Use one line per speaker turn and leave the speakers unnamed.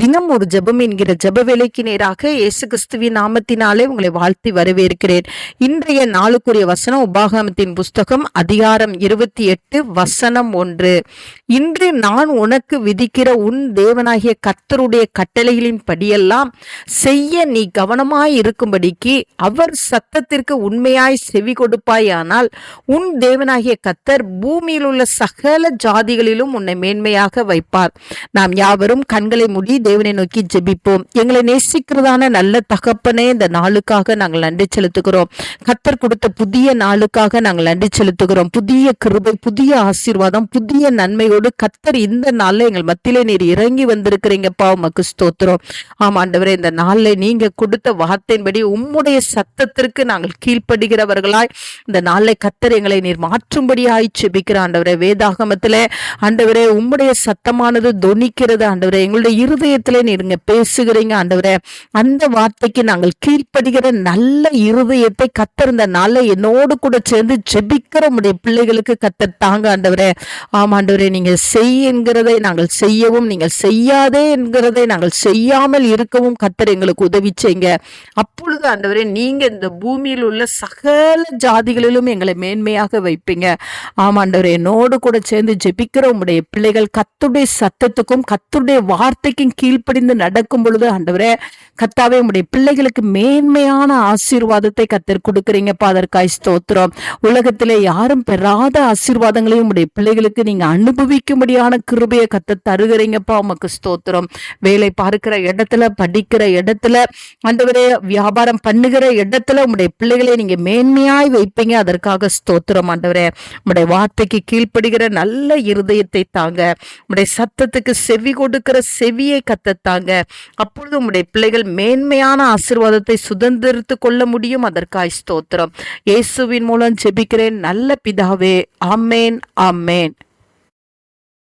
தினம் ஒரு ஜெபம் என்கிற ஜப வேலைக்கு நேராக இயேசு கிறிஸ்துவின் நாமத்தினாலே உங்களை வாழ்த்தி வரவேற்கிறேன். இன்றைய நாளுக்குரிய வசனம் உபாகமத்தின் புஸ்தகம் அதிகாரம் இருபத்தி எட்டு வசனம் ஒன்று. இன்று நான் உனக்கு விதிக்கிற உன் தேவனாகிய கர்த்தருடைய கட்டளைகளின் படியெல்லாம் செய்ய நீ கவனமாய் இருக்கும்படிக்கு அவர் சத்தத்திற்கு உண்மையாய் செவி கொடுப்பாயானால் உன் தேவனாகிய கத்தர் பூமியில் உள்ள சகல ஜாதிகளிலும் உன்னை மேன்மையாக வைப்பார். நாம் யாவரும் கண்களை முடி தேவனை நோக்கி ஜெபிப்போம். எங்களை நேசிக்கிறதான நல்ல தகப்பனே இந்த நாளுக்காக நாங்கள் நன்றி செலுத்துகிறோம். கத்தர் கொடுத்த புதிய நாளுக்காக நாங்கள் நன்றி செலுத்துகிறோம். புதிய கிருபை புதிய ஆசீர்வாதம் புதிய நன்மையோடு கத்தர் இந்த நாளில் எங்கள் மத்தியிலே நீர் இறங்கி வந்திருக்கிறீங்கப்பா. உமக்கு ஸ்தோத்திரம். ஆமாண்டவரே இந்த நாளில் நீங்க கொடுத்த வார்த்தையின்படி உம்முடைய சத்தத்திற்கு நாங்கள் கீழ்ப்படுகிறவர்களாய் இந்த நாளில் கத்தர் எங்களை நீர் மாற்றும்படியாய் செபிக்கிற ஆண்டவரே வேதாகமத்தில் ஆண்டவரே உம்முடைய சத்தமானது தொனிக்கிறது ஆண்டவரே எங்களுடைய இருதயத்திலே நீங்க பேசுகிறீங்க ஆண்டவரே. அந்த வார்த்தைக்கு நாங்கள் கீழ்ப்படுகிற நல்ல இருதயத்தை கத்திருந்த இந்த என்னோடு கூட சேர்ந்து ஜெபிக்கிற உடைய பிள்ளைகளுக்கு கத்தர் தாங்க ஆண்டவரே. ஆமாண்டவரே நீங்க செய் என்கிறதை நாங்கள் செய்யவும் நீங்கள் செய்யாதே என்கிறதை நாங்கள் செய்யாமல் இருக்கவும் கத்தர் எங்களுக்கு உதவி செய்யுங்க. அப்பொழுது ஆண்டவரே நீங்க இந்த பூமியில் உள்ள சகல ஜாதிகளிலும் எங்களை மேன்மையாக வைப்பீங்க. ஆமாண்டவரே என்னோடு கூட சேர்ந்து ஜெபிக்கிற உடைய பிள்ளைகள் கத்துடைய சத்தத்துக்கும் கத்துடைய வார்த்தைக்கும் கீழ்ப்படிந்து நடக்கும் பொழுது ஆண்டவரே கத்தாவே உங்களுடைய பிள்ளைகளுக்கு மேன்மையான ஆசீர்வாதத்தை கத்தர் கொடுக்குறீங்கப்பா. அதற்காய் ஸ்தோத்திரம். உலகத்திலே யாரும் பெறாத ஆசீர்வாதங்களையும் உடைய பிள்ளைகளுக்கு நீங்க அனுபவிக்கும்படியான கிருபையை கத்த தருகிறீங்கப்பா. உமக்கு ஸ்தோத்திரம். வேலை பார்க்கிற இடத்துல படிக்கிற இடத்துல ஆண்டவரே வியாபாரம் பண்ணுகிற இடத்துல உங்களுடைய பிள்ளைகளை நீங்க மேன்மையாய் வைப்பீங்க. அதற்காக ஸ்தோத்திரம் ஆண்டவரே. உடைய வார்த்தைக்கு கீழ்ப்படுகிற நல்ல இருதயத்தை தாங்க. உம்முடைய சத்தத்துக்கு செவி கொடுக்கிற செவியை கத்தத்தாங்க. அப்பொழுது உம்முடைய பிள்ளைகள் மேன்மையான ஆசிர்வாதத்தை சுதந்திரித்து கொள்ள முடியும். அதற்காய் ஸ்தோத்திரம். இயேசுவின் மூலம் ஜெபிக்கிறேன். நல்ல பிதாவே. ஆமேன் ஆமேன்.